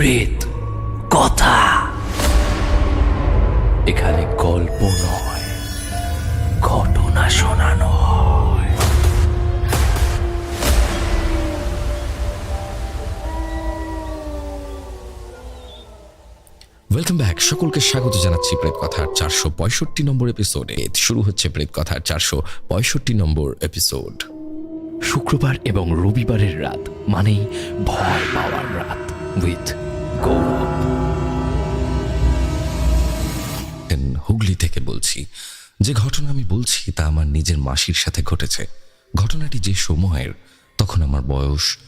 প্রেত কথা। এখানে গল্প নয়, ঘটনা শোনানো হয়। ওয়েলকাম ব্যাক সকলকে স্বাগত জানাচ্ছি প্রেত কথার চারশো পঁয়ষট্টি নম্বর এপিসোডে শুরু হচ্ছে প্রেত কথার চারশো পঁয়ষট্টি নম্বর এপিসোড শুক্রবার এবং রবিবারের রাত মানেই ভয় পাওয়ার রাত। উইথ গৌরব হুগলি থেকে বলছি, যে ঘটনা আমি বলছি তা আমার নিজের মাসির সাথে ঘটেছে। ঘটনাটি যে সময়ের, তখন আমার বয়স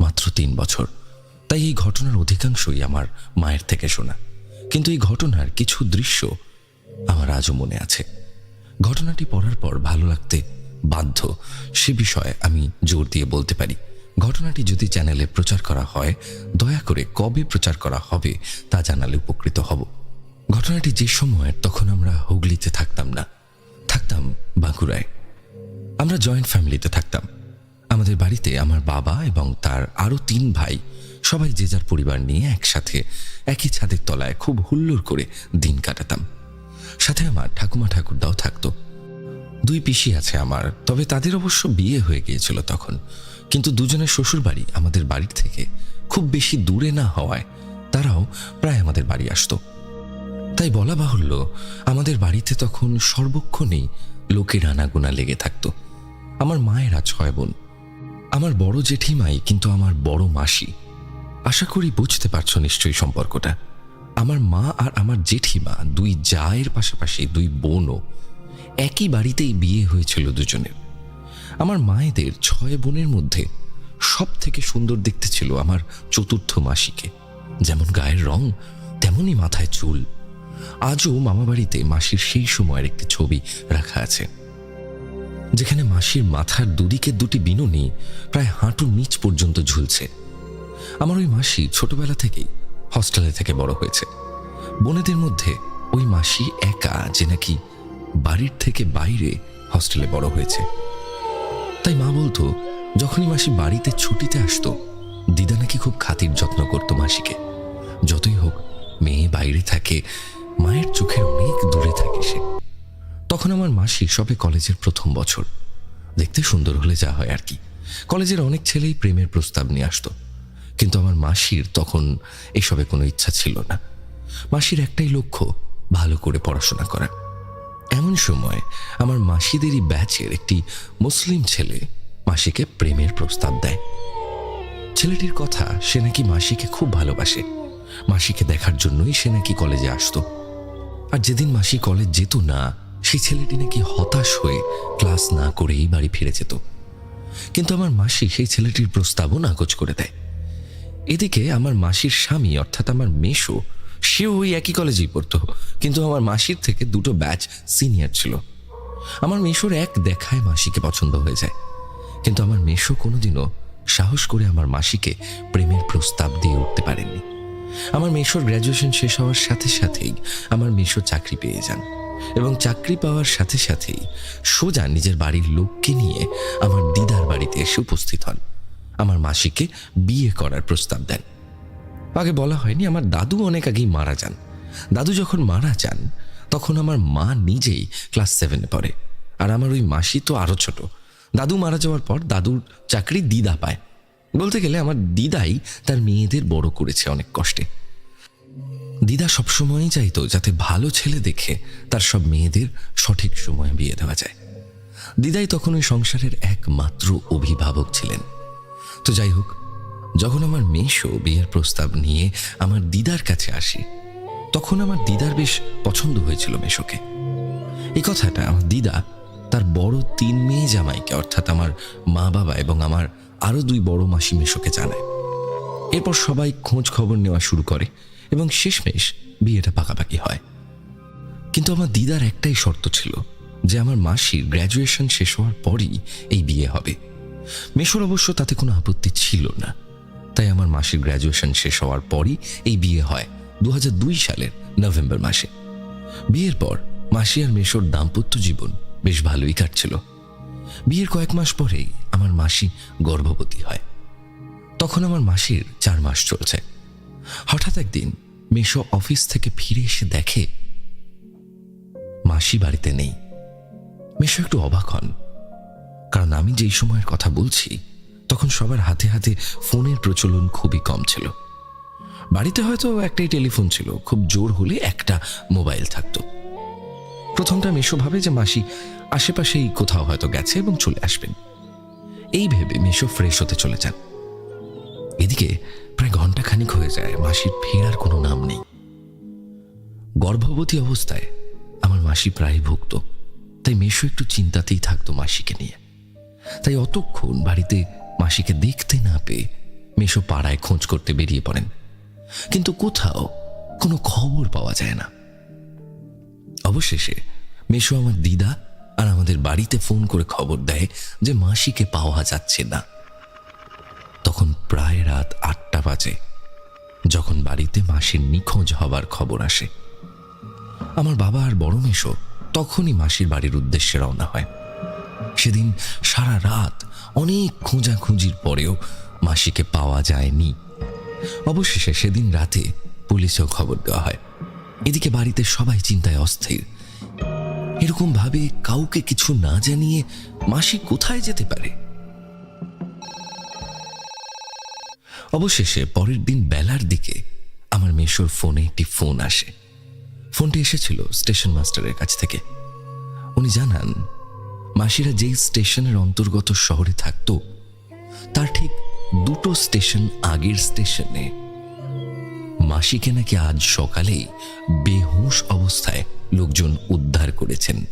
মাত্র তিন বছর। তাই এই ঘটনার অধিকাংশই আমার মায়ের থেকে শোনা। কিন্তু এই ঘটনার কিছু দৃশ্য আমার আজও মনে আছে। ঘটনাটি পড়ার পর ভালো লাগতে বাধ্য, সে বিষয়ে আমি জোর দিয়ে বলতে পারি। ঘটনাটি যদি চ্যানেলে প্রচার করা হয়, দয়া করে কবে প্রচার করা হবে তা জানালে উপকৃত হব। ঘটনাটি যে সময়ের, তখন আমরা হুগলিতে থাকতাম না। থাকতাম বাঁকুড়ায়। আমরা জয়েন্ট ফ্যামিলিতে থাকতাম। আমাদের বাড়িতে আমার বাবা এবং তার আরও তিন ভাই, সবাই যে যার পরিবার নিয়ে একসাথে একই ছাদের তলায় খুব হুল্লোড় করে দিন কাটাতাম। সাথে আমার ঠাকুমা ঠাকুরদাও থাকতো। দুই পিসি আছে আমার, তবে তাদের অবশ্য বিয়ে হয়ে গিয়েছিল তখন। কিন্তু দুজনের শ্বশুর বাড়ি আমাদের বাড়ির থেকে খুব বেশি দূরে না হওয়ায় তারাও প্রায় আমাদের বাড়ি আসতো। তাই বলা বাহুল্য, আমাদের বাড়িতে তখন সর্বক্ষণেই লোকের আনাগোনা লেগে থাকতো। আমার মায়েরা ছয় বোন। আমার বড় জেঠিমাই কিন্তু আমার বড় মাসি। আশা করি বুঝতে পারছ নিশ্চয়ই সম্পর্কটা। আমার মা আর আমার জেঠিমা দুই জায়ের পাশাপাশি দুই বোনও একই বাড়িতেই বিয়ে হয়েছিল দুজনের। আমার মায়েদের ছয় বোনের মধ্যে সব থেকে সুন্দর দেখতে ছিল আমার চতুর্থ মাসিকে। যেমন গায়ের রং, তেমনই মাথায় চুল। আজও মামাবাড়িতে মাসির সেই সময়ের একটি ছবি রাখা আছে। যেখানে মাসির মাথার দুদিকে দুটি বিনুনি প্রায় হাঁটু নিচ পর্যন্ত ঝুলছে। আমার ওই মাসি ছোটবেলা থেকেই হস্টেলে থেকে বড় হয়েছে। বোনেদের মধ্যে ওই মাসি একা যে নাকি বাড়ির থেকে বাইরে হস্টেলে বড় হয়েছে। তাই মা বলতো, যখনই মাসি বাড়িতে ছুটিতে আসতো, দিদা নাকি খুব খাতির যত্ন করতো মাসিকে। যতই হোক, মেয়ে বাইরে থাকে, মায়ের চোখের অনেক দূরে থাকে সে। তখন আমার মাসি সবে কলেজের প্রথম বছর। দেখতে সুন্দর হলে যা হয় আর কি। কলেজের অনেক ছেলেই প্রেমের প্রস্তাব নিয়ে আসতো। কিন্তু আমার মাসির তখন এসবে কোনো ইচ্ছা ছিল না। মাসির একটাই লক্ষ্য, ভালো করে পড়াশোনা করা। এমন সময় আমার মাসিদেরই ব্যাচের একটি মুসলিম ছেলে মাসিকে প্রেমের প্রস্তাব দেয়। ছেলেটির কথা সে নাকি মাসিকে খুব ভালোবাসে। মাসিকে দেখার জন্যই সে নাকি কলেজে আসতো। আর যেদিন মাসি কলেজ যেত না, সেই ছেলেটি নাকি হতাশ হয়ে ক্লাস না করেই বাড়ি ফিরে যেত। কিন্তু আমার মাসি সেই ছেলেটির প্রস্তাবও নাকচ করে দেয়। এদিকে আমার মাসির স্বামী, অর্থাৎ আমার মেশো সেও ওই একই কলেজেই পড়তো। কিন্তু আমার মাসির থেকে দুটো ব্যাচ সিনিয়র ছিল। আমার মেশোর এক দেখায় মাসিকে পছন্দ হয়ে যায়। কিন্তু আমার মেশো কোনোদিনও সাহস করে আমার মাসিকে প্রেমের প্রস্তাব দিয়ে উঠতে পারেননি। আমার মেশোর গ্র্যাজুয়েশন শেষ হওয়ার সাথে সাথেই আমার মেশো চাকরি পেয়ে যান এবং চাকরি পাওয়ার সাথে সাথেই সোজা নিজের বাড়ির লোককে নিয়ে আমার দিদার বাড়িতে এসে উপস্থিত হন। আমার মাসিকে বিয়ে করার প্রস্তাব দেন। আগে বলা হয়নি, আমার দাদু অনেক আগেই মারা যান। দাদু যখন মারা যান, তখন আমার মা নিজেই ক্লাস সেভেনে পড়ে। আর আমার ওই মাসি তো আরও ছোট। দাদু মারা যাওয়ার পর দাদুর চাকরি দিদা পায়। বলতে গেলে আমার দিদাই তার মেয়েদের বড় করেছে অনেক কষ্টে। দিদা সবসময়ই চাইতো যাতে ভালো ছেলে দেখে তার সব মেয়েদের সঠিক সময়ে বিয়ে দেওয়া যায়। দিদাই তখন ওই সংসারের একমাত্র অভিভাবক ছিলেন। তো যাই হোক যখন আমার মেশো বিয়ের প্রস্তাব নিয়ে আমার দিদার কাছে আসি, তখন আমার দিদার বেশ পছন্দ হয়েছিল মেশোকে এই কথাটা আমার দিদা তার বড় তিন মেয়ে জামাইকে, অর্থাৎ আমার মা বাবা এবং আমার আরও দুই বড় মাসি মেশোকে জানায়। এরপর সবাই খোঁজ খবর নেওয়া শুরু করে এবং শেষমেশ বিয়েটা পাকাপাকি হয়। কিন্তু আমার দিদার একটাই শর্ত ছিল যে আমার মাসির গ্র্যাজুয়েশন শেষ হওয়ার পরই এই বিয়ে হবে। মেশোর অবশ্য তাতে কোনো আপত্তি ছিল না। তাই আমার মাসির গ্র্যাজুয়েশন শেষ হওয়ার পরই এই বিয়ে হয় দু হাজার দুই সালের নভেম্বর মাসে। বিয়ের পর মাসি আর মেশোর দাম্পত্য জীবন বেশ ভালোই কাটছিল। বিয়ের কয়েক মাস পরেই আমার মাসি গর্ভবতী হয়। তখন আমার মাসির চার মাস চলছে। হঠাৎ একদিন মেশো অফিস থেকে ফিরে এসে দেখে মাসি বাড়িতে নেই। মেশো একটু অবাক হন, কারণ আমি যেই সময়ের কথা বলছি তখন সবার হাতে হাতে ফোনের প্রচলন খুবই কম ছিল। বাড়িতে হয়তো একটাই টেলিফোন ছিল, খুব জোর হলে একটা মোবাইল থাকতো। প্রথমটা মেশো ভাবে যে, মাসি, আশেপাশেই কোথাও হয়তো গেছে এবং চলে আসবেন। এই ভেবে মেশো ফ্রেশ হতে চলে যান। এদিকে প্রায় ঘণ্টা খানিক হয়ে যায়, মাসির ফেরার কোনো নাম নেই। গর্ভবতী অবস্থায় আমার মাসি প্রায় ভুগত তাই মেশো একটু চিন্তাতেই থাকতো মাসিকে নিয়ে। তাই অতক্ষণ বাড়িতে মাসিকে দেখতে না পেয়ে মেশো পাড়ায় খোঁজ করতে বেরিয়ে পড়েন। কিন্তু কোথাও কোনো খবর পাওয়া যায় না। অবশেষে মেশো আমার দিদা আর আমাদের বাড়িতে ফোন করে খবর দেয় যে মাসিকে পাওয়া যাচ্ছে না। তখন প্রায় রাত আটটা বাজে, যখন বাড়িতে মাসির নিখোঁজ হবার খবর আসে। আমার বাবা আর বড় মেশো তখনই মাসির বাড়ির উদ্দেশ্যে রওনা হয়। সেদিন সারা রাত অনেক খোঁজাখুঁজির পরেও মাসিকে পাওয়া যায়নি। অবশেষে সেদিন রাতে পুলিশেও খবর দেওয়া হয়। এদিকে বাড়িতে সবাই চিন্তায় অস্থির। এরকম ভাবে কাউকে কিছু না জানিয়ে মাসি কোথায় যেতে পারে? অবশেষে পরের দিন বেলার দিকে আমার মেশোর ফোনে একটি ফোন আসে। ফোনটি এসেছিল স্টেশন মাস্টারের কাছ থেকে। উনি জানান মাসিরা যেই স্টেশনের অন্তর্গত শহরে থাকতো, তার ঠিক দুটো স্টেশন আগের স্টেশনে। মাসিকে নাকি আজ সকালেই বেহুশ অবস্থায় লোকজন উদ্ধার করেছেন।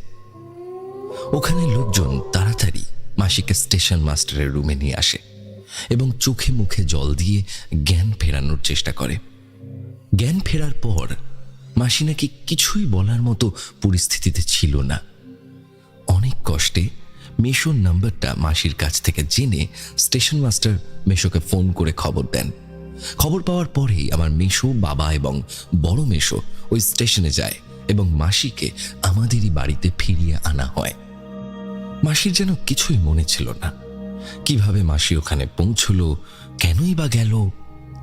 ওখানে লোকজন তাড়াতাড়ি মাসিকে স্টেশন মাস্টারের রুমে নিয়ে আসে এবং চোখে মুখে জল দিয়ে জ্ঞান ফেরানোর চেষ্টা করে। জ্ঞান ফেরার পর মাসি নাকি কিছুই বলার মতো পরিস্থিতিতে ছিল না। অনেক কষ্টে মেশোর নাম্বারটা মাসির কাছ থেকে জেনে স্টেশন মাস্টার মেশোকে ফোন করে খবর দেন। খবর পাওয়ার পরেই আমার মেশো, বাবা এবং বড় মেশো ওই স্টেশনে যায় এবং মাসিকে আমাদেরই বাড়িতে ফিরিয়ে আনা হয়। মাসির যেন কিছুই মনে ছিল না। কীভাবে মাসি ওখানে পৌঁছলো, কেনই বা গেল,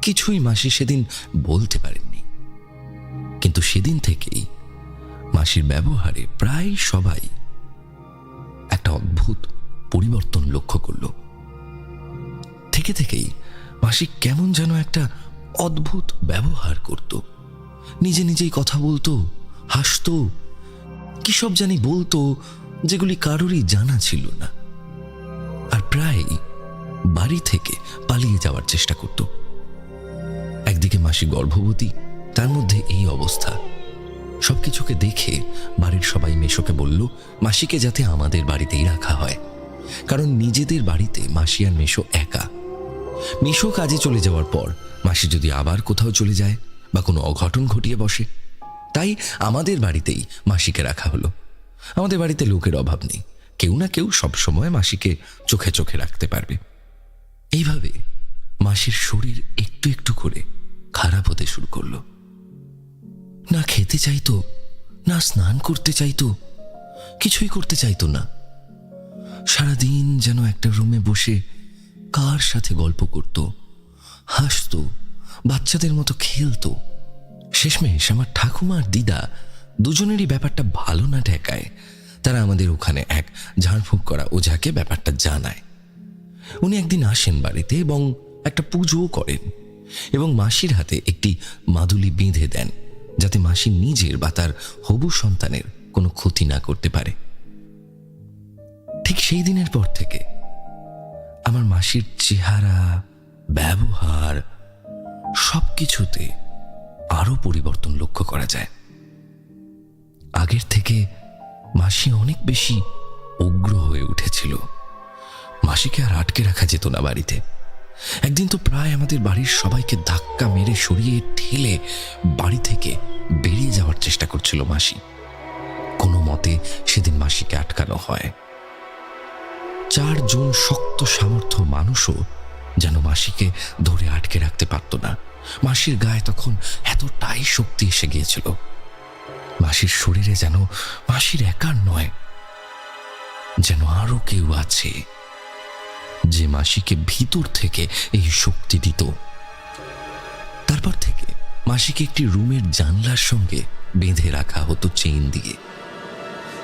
কিছুই মাসি সেদিন বলতে পারেননি। কিন্তু সেদিন থেকেই মাসির ব্যবহারে প্রায় সবাই অদ্ভুত পরিবর্তন লক্ষ্য করল। থেকে থেকেই মাসি কেমন যেন একটা অদ্ভুত ব্যবহার করত। নিজে নিজেই কথা বলতো, হাসতো, কি সব জানি বলতো যেগুলি কারোরই জানা ছিল না। আর প্রায় বাড়ি থেকে পালিয়ে যাওয়ার চেষ্টা করত। একদিকে মাসি গর্ভবতী, তার মধ্যে এই অবস্থা। সবকিছুকে দেখে বাড়ির সবাই মেশোকে বলল, মাসিকে যাতে আমাদের বাড়িতেই রাখা হয়। কারণ নিজেদের বাড়িতে মাসি আর মেশো একা। মেশো কাজে চলে যাওয়ার পর মাসি যদি আবার কোথাও চলে যায় বা কোনো অঘটন ঘটিয়ে বসে, তাই আমাদের বাড়িতেই মাসিকে রাখা হলো। আমাদের বাড়িতে লোকের অভাব নেই। কেউ না কেউ সব সময় মাসিকে চোখে চোখে রাখতে পারবে। এইভাবে মাসির শরীর একটু একটু করে খারাপ হতে শুরু করল। না খেতে চাইতো, না স্নান করতে চাইতো, কিছুই করতে চাইতো না। সারাদিন যেন একটা রুমে বসে কার সাথে গল্প করত, হাসতো, বাচ্চাদের মতো খেলতো। শেষমেশ আমার ঠাকুমা আর দিদা দুজনেরই ব্যাপারটা ভালো না ঠেকায়। তারা আমাদের ওখানে এক ঝাড়ফুঁক করা ওঝাকে ব্যাপারটা জানায়। উনি একদিন আসেন বাড়িতে এবং একটা পুজোও করেন এবং মাসির হাতে একটি মাদুলি বেঁধে দেন। যাতে মাসি নিজের বা তার হবু সন্তানের কোনো ক্ষতি না করতে পারে। ঠিক সেই দিনের পর থেকে আমার মাসির চেহারা, ব্যবহার সবকিছুতে আরও পরিবর্তন লক্ষ্য করা যায়। আগের থেকে মাসি অনেক বেশি উগ্র হয়ে উঠেছিল। মাসিকে আর আটকে রাখা যেত না বাড়িতে। একদিন তো প্রায় আমাদের বাড়ির সবাইকে ধাক্কা মেরে সরিয়ে ঠেলে বাড়ি থেকে বেরিয়ে যাওয়ার চেষ্টা করছিল মাসি। কোনো মতে সেদিন মাসিকে আটকানো হয়। চারজন শক্ত সামর্থ্য মানুষও যেন মাসিকে ধরে আটকে রাখতে পারত না। মাসির গায়ে তখন এতটাই শক্তি এসে গিয়েছিল। মাসির শরীরে যেন, মাসির একার নয়, যেন আরও কেউ আছে। যে মাসিকে ভিতর থেকে এই শক্তি দিত। তারপর থেকে মাসিকে একটি রুমের জানলার সঙ্গে বেঁধে রাখা হতো চেইন দিয়ে।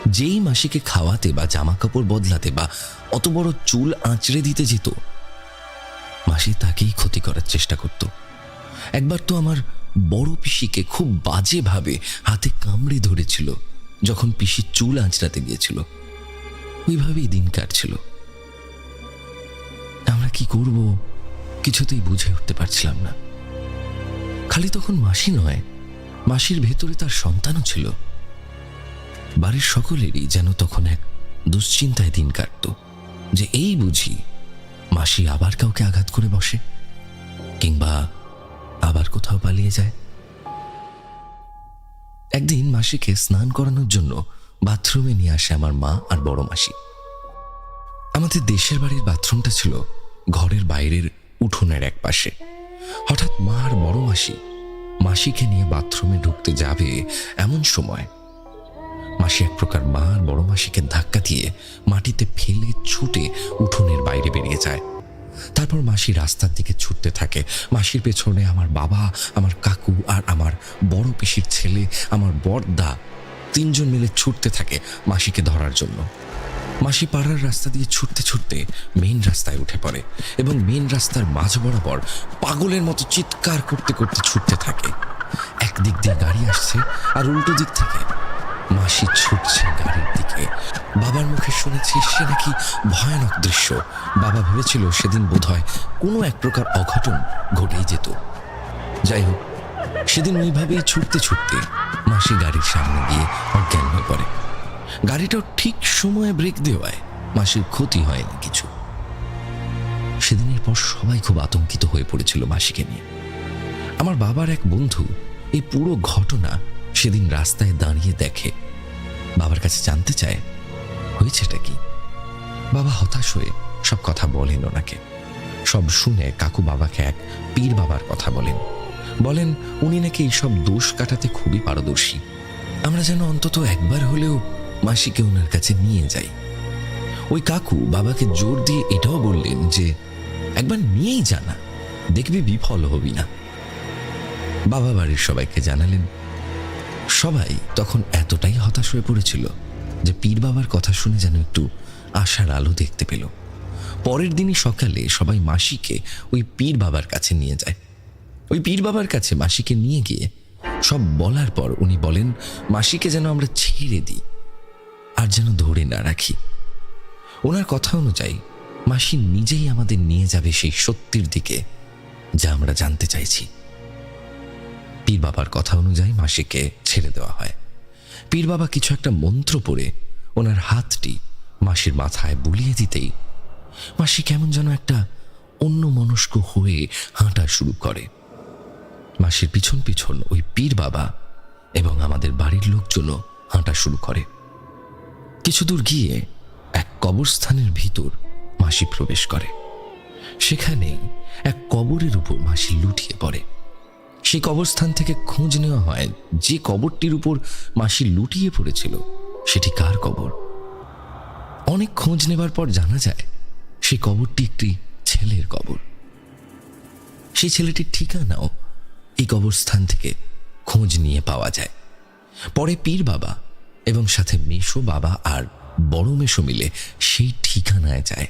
যেই মাসিকে খাওয়াতে বা জামা কাপড় বদলাতে বা অত বড় চুল আঁচড়ে দিতে যেত, মাসি তাকেই ক্ষতি করার চেষ্টা করত। একবার তো আমার বড় পিসিকে খুব বাজেভাবে হাতে কামড়ে ধরেছিল, যখন পিসির চুল আঁচড়াতে গিয়েছিল। ওইভাবেই দিন কাটছিল। কি করব? কিছুতেই বুঝে উঠতে পারছিলাম না। খালি তখন মাসি নয়, মাসির ভেতরে তার সন্তানও ছিল। বাড়ির সকলেরই যেন তখন এক দুশ্চিন্তায় দিন কাটত যে এই বুঝি মাসি আবার কাউকে আঘাত করে বসে কিংবা আবার কোথাও পালিয়ে যায়। একদিন মাসিকে স্নান করানোর জন্য বাথরুমে নিয়ে আসে আমার মা আর বড় মাসি। আমাদের দেশের বাড়ির বাথরুমটা ছিল ঘরের বাইরের উঠোনের এক পাশে। হঠাৎ মা আর বড় মাসি, মাসিকে নিয়ে বাথরুমে ঢুকতে যাবে এমন সময়। মাসি এক প্রকার মা বড় মাসিকে ধাক্কা দিয়ে মাটিতে ফেলে ছুটে উঠোনের বাইরে বেরিয়ে যায়। তারপর মাসি রাস্তার দিকে ছুটতে থাকে। মাসির পেছনে আমার বাবা, আমার কাকু আর আমার বড় পিসির ছেলে, আমার বড়দা তিনজন মিলে ছুটতে থাকে মাসিকে ধরার জন্য। মাসি পাড়ার রাস্তা দিয়ে ছুটতে ছুটতে মেইন রাস্তায় উঠে পড়ে এবং মেইন রাস্তার মাঝ বরাবর পাগলের মতো চিৎকার করতে করতে ছুটতে থাকে। একদিক দিয়ে গাড়ি আসছে আর উল্টো দিক থেকে মাসি ছুটছে গাড়ির দিকে। বাবার মুখে শুনেছি সে নাকি ভয়ানক দৃশ্য। বাবা ভেবেছিল সেদিন বোধহয় কোনো এক প্রকার অঘটন ঘটেই যেত। যাই হোক, সেদিন ওইভাবেই ছুটতে ছুটতে মাসি গাড়ির সামনে গিয়ে অজ্ঞান হয়ে পড়ে। গাড়িটাও ঠিক সময়ে ব্রেক দেওয়ায়। মাসির ক্ষতি হয়নি কিছু। সেদিনের পর সবাই খুব আতঙ্কিত হয়ে পড়েছিল মাসিকে নিয়ে। আমার বাবার এক বন্ধু এই পুরো ঘটনা সেদিন রাস্তায় দাঁড়িয়ে দেখে। বাবার কাছে জানতে চায়, হয়েছেটা কি? বাবা হতাশ হয়ে সব কথা বলেন ওনাকে। সব শুনে কাকু বাবাকে এক পীর বাবার কথা বলেন। বলেন, উনি নাকি এইসব দোষ কাটাতে খুবই পারদর্শী। আমরা যেন অন্তত একবার হলেও মাসিকে ওনার কাছে নিয়ে যাই। ওই কাকু বাবাকে জোর দিয়ে এটাও বললেন যে, একবার নিয়েই জানা, দেখবি বিফল হবি না। বাবা বাড়ির সবাইকে জানালেন। সবাই তখন এতটাই হতাশ হয়ে পড়েছিল যে পীর বাবার কথা শুনে যেন একটু আশার আলো দেখতে পেল। পরের দিনই সকালে সবাই মাসিকে ওই পীর বাবার কাছে নিয়ে যায়। ওই পীর বাবার কাছে মাসিকে নিয়ে গিয়ে সব বলার পর উনি বলেন, মাসিকে যেন আমরা ছেড়ে দিই। আর যেন ধরে না রাখি। ওনার কথা অনুযায়ী, মাসি নিজেই আমাদের নিয়ে যাবে সেই সত্যির দিকে, যা আমরা জানতে চাইছি। পীর বাবার কথা অনুযায়ী মাসিকে ছেড়ে দেওয়া হয়। পীর বাবা কিছু একটা মন্ত্র পড়ে ওনার হাতটি মাসির মাথায় বুলিয়ে দিতেই মাসি কেমন যেন একটা অন্য মনস্ক হয়ে হাঁটা শুরু করে। মাসির পিছন পিছন ওই পীর বাবা এবং আমাদের বাড়ির লোকজনও হাঁটা শুরু করে। কিছু দূর গিয়ে এক কবরস্থানের ভিতর মাসি প্রবেশ করে। সেখানেই এক কবরের উপর মাসি লুটিয়ে পড়ে। সেই কবরস্থান থেকে খোঁজ নেওয়া হয়, যে কবরটির উপর মাসি লুটিয়ে পড়েছিল, সেটি কার কবর? অনেক খোঁজ নেবার পর জানা যায়, সেই কবরটি একটি ছেলের কবর। সেই ছেলেটির ঠিকানাও এই কবরস্থান থেকে খোঁজ নিয়ে পাওয়া যায়। পরে পীর বাবা এবং সাথে মেশো বাবা আর বড় মেশো মিলে সেই ঠিকানায় যায়।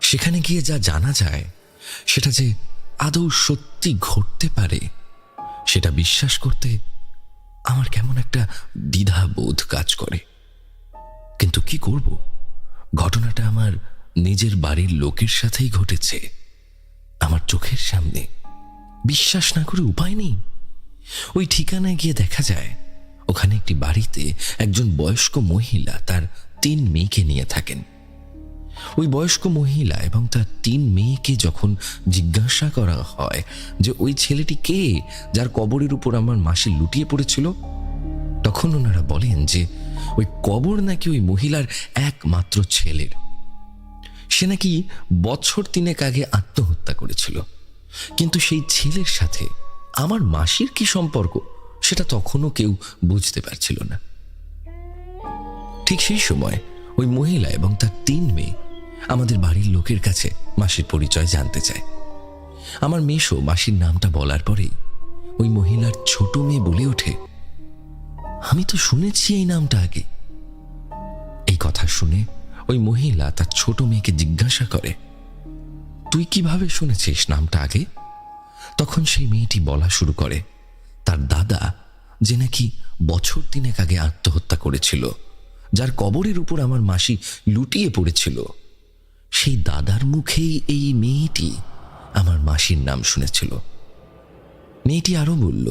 সেখানে গিয়ে যা জানা যায়, সেটা যে আদৌ সত্যি ঘটতে পারে, সেটা বিশ্বাস করতে আমার কেমন একটা দ্বিধা বোধ কাজ করে। কিন্তু কি করব? ঘটনাটা আমার নিজের বাড়ির লোকের সাথেই ঘটেছে। আমার চোখের সামনে। বিশ্বাস না করে উপায় নেই। ওই ঠিকানায় গিয়ে দেখা যায় ওখানে একটি বাড়িতে একজন বয়স্ক মহিলা তার তিন মেয়েকে নিয়ে থাকেন। ওই বয়স্ক মহিলা এবং তার তিন মেয়েকে যখন জিজ্ঞাসা করা হয় যে, ওই ছেলেটি কে যার কবরের উপর আমার মাসি লুটিয়ে পড়েছিল? তখন ওনারা বলেন যে, ওই কবর নাকি ওই মহিলার একমাত্র ছেলের। সে নাকি বছর তিনেক আগে আত্মহত্যা করেছিল। কিন্তু সেই ছেলের সাথে আমার মাসির কি সম্পর্ক? সেটা তখনও কেউ বুঝতে পারছিল না। ঠিক সেই সময় ওই মহিলা এবং তার তিন মেয়ে আমাদের বাড়ির লোকের কাছে মাসির পরিচয় জানতে চায়। আমার মেশো মাসির নামটা বলার পরেই ওই মহিলার ছোট মেয়ে বলে ওঠে, আমি তো শুনেছি এই নামটা আগে। এই কথা শুনে ওই মহিলা তার ছোট মেয়েকে জিজ্ঞাসা করে, তুই কীভাবে শুনেছিস নামটা আগে? তখন সেই মেয়েটি বলা শুরু করে তার দাদা, যে নাকি বছর তিনেক আগে আত্মহত্যা করেছিল, যার কবরের উপর আমার মাসি লুটিয়ে পড়েছিল, সেই দাদার মুখেই এই মেয়েটি আমার মাসির নাম শুনেছিল। মেয়েটি আরও বলল,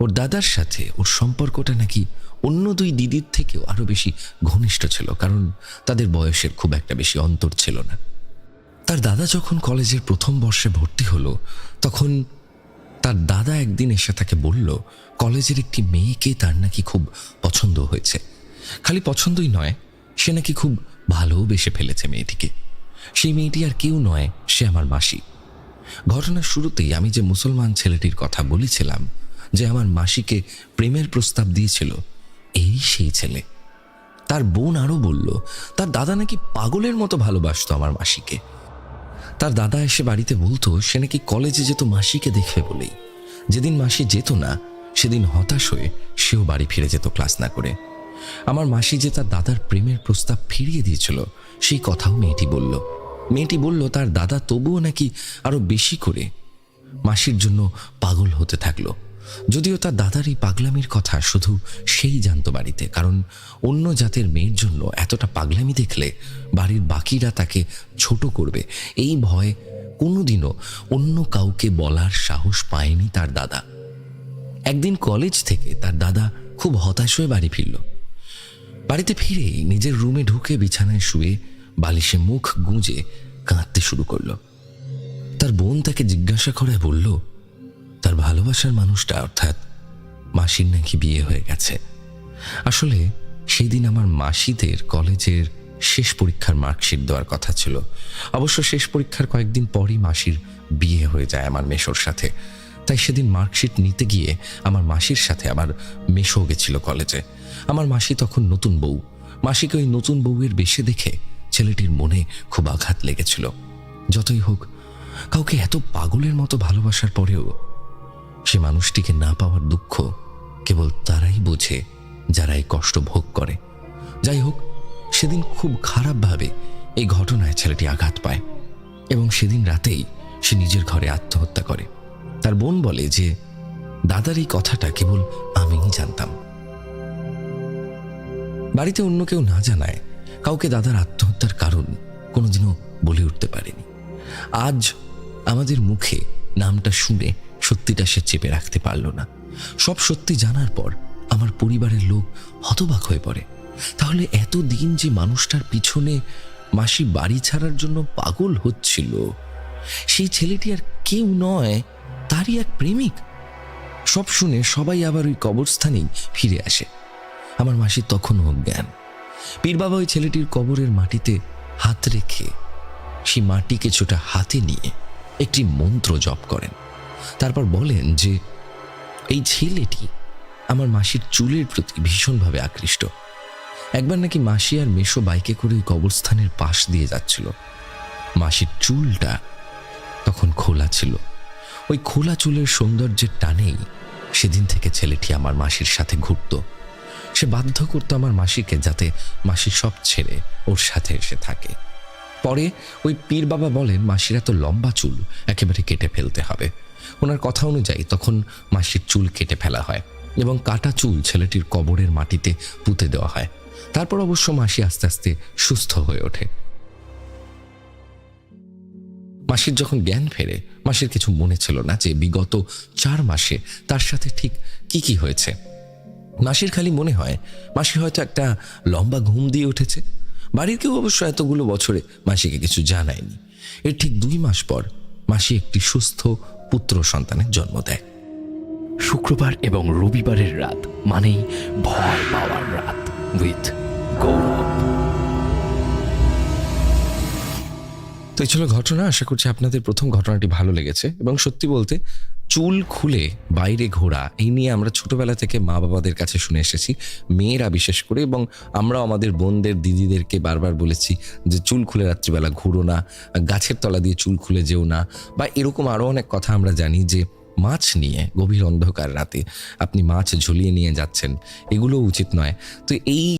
ওর দাদার সাথে ওর সম্পর্কটা নাকি অন্য দুই দিদির থেকেও আরও বেশি ঘনিষ্ঠ ছিল, কারণ তাদের বয়সের খুব একটা বেশি অন্তর ছিল না। তার দাদা যখন কলেজের প্রথম বর্ষে ভর্তি হলো, তখন তার দাদা একদিন এসে তাকে বলল, কলেজের একটি মেয়েকে তার নাকি খুব পছন্দ হয়েছে। খালি পছন্দই নয়, সে নাকি খুব ভালোবেসে ফেলেছে মেয়েটিকে। সেই মেয়েটি আর কেউ নয়, সে আমার মাসি। ঘটনার শুরুতেই আমি যে মুসলমান ছেলেটির কথা বলেছিলাম, যে আমার মাসিকে প্রেমের প্রস্তাব দিয়েছিল, এই সেই ছেলে। তার বোন আরও বলল, তার দাদা নাকি পাগলের মতো ভালোবাসতো আমার মাসিকে। তার দাদা এসে বাড়িতে বলতো, সে নাকি কলেজে যেত মাসিকে দেখবে বলেই। যেদিন মাসি যেত না, সেদিন হতাশ হয়ে সেও বাড়ি ফিরে যেত ক্লাস না করে। আমার মাসি যে তার দাদার প্রেমের প্রস্তাব ফিরিয়ে দিয়েছিল, সেই কথাও মেয়েটি বলল। মেয়েটি বলল, তার দাদা তবুও নাকি আরও বেশি করে মাসির জন্য পাগল হতে থাকল। যদিও তার দাদার এই পাগলামির কথা শুধু সেই জানতো বাড়িতে, কারণ অন্য জাতের মেয়ের জন্য এতটা পাগলামি দেখলে বাড়ির বাকিরা তাকে ছোট করবে। এই ভয় কোনোদিনও অন্য কাউকে বলার সাহস পায়নি তার দাদা। একদিন কলেজ থেকে তার দাদা খুব হতাশ হয়ে বাড়ি ফিরল। বাড়িতে ফিরেই নিজের রুমে ঢুকে বিছানায় শুয়ে বালিশে মুখ গুঁজে কাঁদতে শুরু করল। তার বোন তাকে জিজ্ঞাসা করে বলল ভালোবাসার মানুষটা অর্থাৎ মাসির নাকি বিয়ে হয়ে গেছে। আসলে সেই দিন আমার মাসিদের কলেজের শেষ পরীক্ষার মার্কশিট দেওয়ার কথা ছিল। অবশ্য শেষ পরীক্ষার কয়েকদিন পরই মাসির বিয়ে হয়ে যায় আমার মেশোর সাথে। তাই সেদিন মার্কশিট নিতে গিয়ে আমার মাসির সাথে আমার মেশো গেছিল কলেজে। আমার মাসি তখন নতুন বউ। মাসিকে ওই নতুন বউয়ের বেশে দেখে ছেলেটির মনে খুব আঘাত লেগেছিল। যতই হোক, কাউকে এত পাগলের মতো ভালোবাসার পরেও সে মানুষটিকে না পাওয়ার দুঃখ কেবল তারাই বোঝে যারা এই কষ্ট ভোগ করে। যাই হোক, সেদিন খুব খারাপভাবে এই ঘটনায় ছেলেটি আঘাত পায় এবং সেদিন রাতেই সে নিজের ঘরে আত্মহত্যা করে। তার বোন বলে যে, দাদার এই কথাটা কেবল আমিই জানতাম। বাড়িতে অন্য কেউ না জানায় কাউকে দাদার আত্মহত্যার কারণ কোনোদিনও বলে উঠতে পারেনি। আজ আমাদের মুখে নামটা শুনে সত্যিটা সে চেপে রাখতে পারল না। সব সত্যি জানার পর আমার পরিবারের লোক হতবাক হয়ে পড়ে। তাহলে এতদিন যে মানুষটার পিছনে মাসি বাড়ি ছাড়ার জন্য পাগল হচ্ছিল, সেই ছেলেটি আর কেউ নয়, তারই এক প্রেমিক। সব শুনে সবাই আবার ওই কবরস্থানেই ফিরে আসে। আমার মাসির তখনও অজ্ঞান পীর বাবা ওই ছেলেটির কবরের মাটিতে হাত রেখে সেই মাটি কিছুটা হাতে নিয়ে একটি মন্ত্র জপ করেন। তারপর বলেন যে, এই ছেলেটি আমার মাসির চুলের প্রতি ভীষণভাবে আকৃষ্ট। একবার নাকি মাসি আর মেশো বাইকে করে ওই কবরস্থানের পাশ দিয়ে যাচ্ছিল। মাসির চুলটা তখন খোলা ছিল। ওই খোলা চুলের সৌন্দর্যের টানেই সেদিন থেকে ছেলেটি আমার মাসির সাথে ঘুরত। সে বাধ্য করতো আমার মাসিকে যাতে মাসি সব ছেড়ে ওর সাথে এসে থাকে। পরে ওই পীর বাবা বলেন, মাসির এত লম্বা চুল, একেবারে কেটে ফেলতে হবে। ওনার কথা অনুযায়ী তখন মাসির চুল কেটে ফেলা হয় এবং কাটা চুল ছেলেটির কবরের মাটিতে পুঁতে দেওয়া হয়। তারপর অবশ্য মাসি আস্তে আস্তে সুস্থ হয়ে ওঠে। মাসির যখন জ্ঞান ফেরে, মাসির কিছু মনে ছিল না যে বিগত চার মাসে তার সাথে ঠিক কি কি হয়েছে। মাসির খালি মনে হয়, মাসি হয়তো একটা লম্বা ঘুম দিয়ে উঠেছে। বাড়ির কেউ অবশ্য এতগুলো বছরে মাসিকে কিছু জানায়নি। এর ঠিক দুই মাস পর মাসি একটি সুস্থ পুত্র সন্তানের জন্ম দেয়। শুক্রবার এবং রবিবারের রাত মানেই ভয় পাওয়ার রাত উইথ গৌরব। তো এই ছিল ঘটনা। আশা করছি আপনাদের প্রথম ঘটনাটি ভালো লেগেছে এবং সত্যি বলতে চুল খুলে বাইরে ঘোরা, এই নিয়ে আমরা ছোটবেলা থেকে মা বাবাদের কাছে শুনে এসেছি। মেয়েরা বিশেষ করে এবং আমরা আমাদের বোনদের, দিদিদেরকে বারবার বলেছি যে চুল খুলে রাত্রিবেলা ঘুরো না, গাছের তলা দিয়ে চুল খুলে যেও না। বা এরকম আরও অনেক কথা আমরা জানি যে মাছ নিয়ে গভীর অন্ধকার রাতে আপনি মাছ ঝুলিয়ে নিয়ে যাচ্ছেন এগুলো উচিত নয়। তো এই